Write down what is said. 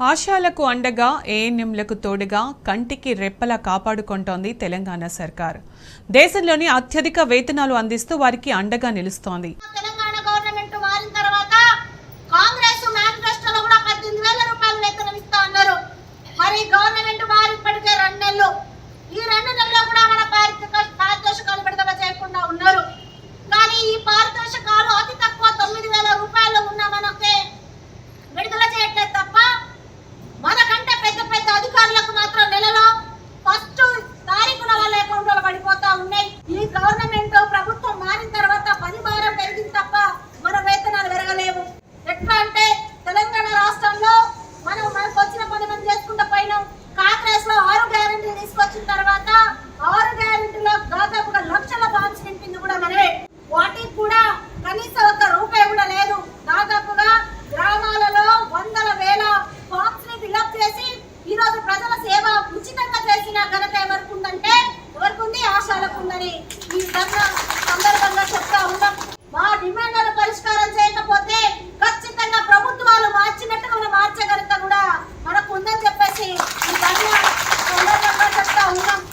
ఆశాలకు అండగా ఏఎన్ఎంలకు తోడుగా కంటికి రెప్పలా కాపాడుకుంటోంది తెలంగాణ సర్కార్. దేశంలోని అత్యధిక వేతనాలు అందిస్తూ వారికి అండగా నిలుస్తోంది. తెలంగాణ గవర్నమెంట్ మారిన తర్వాత కాంగ్రెస్ మేనిఫెస్టోలో కూడా పద్దెనిమిది వేల రూపాయలు వేతనం ఇస్తా అన్నారు. మరి గవర్నమెంట్ మారి ఇప్పటికే రెండు నెలలు. ఈ రెండు నెలల్లో కూడా మన పారితోషిక పారితోషికాలు విడుదల చేయకుండా ఉన్నారు. కానీ ఈ పారితోషికాలు అతి తక్కువ తొమ్మిది వేల రూపాయలు తర్వాత ఆరు గ్యారెంటీలో దాదాపుగా లక్షల బాండ్స్ నింపింది కూడా మనమే. వాటికి కూడా కనీసం ఒక్క రూపాయి కూడా లేదు. దాదాపుగా గ్రామాలలో వందల వేల ఫామ్స్ని ఫిల్అప్ చేసి ఈ రోజు ప్రజల సేవ ఉచితంగా చేసిన ఘనత ఎవరికి ఉందంటే ఎవరికి ఉంది? ఆశాలకు ఉందని ఈ విధంగా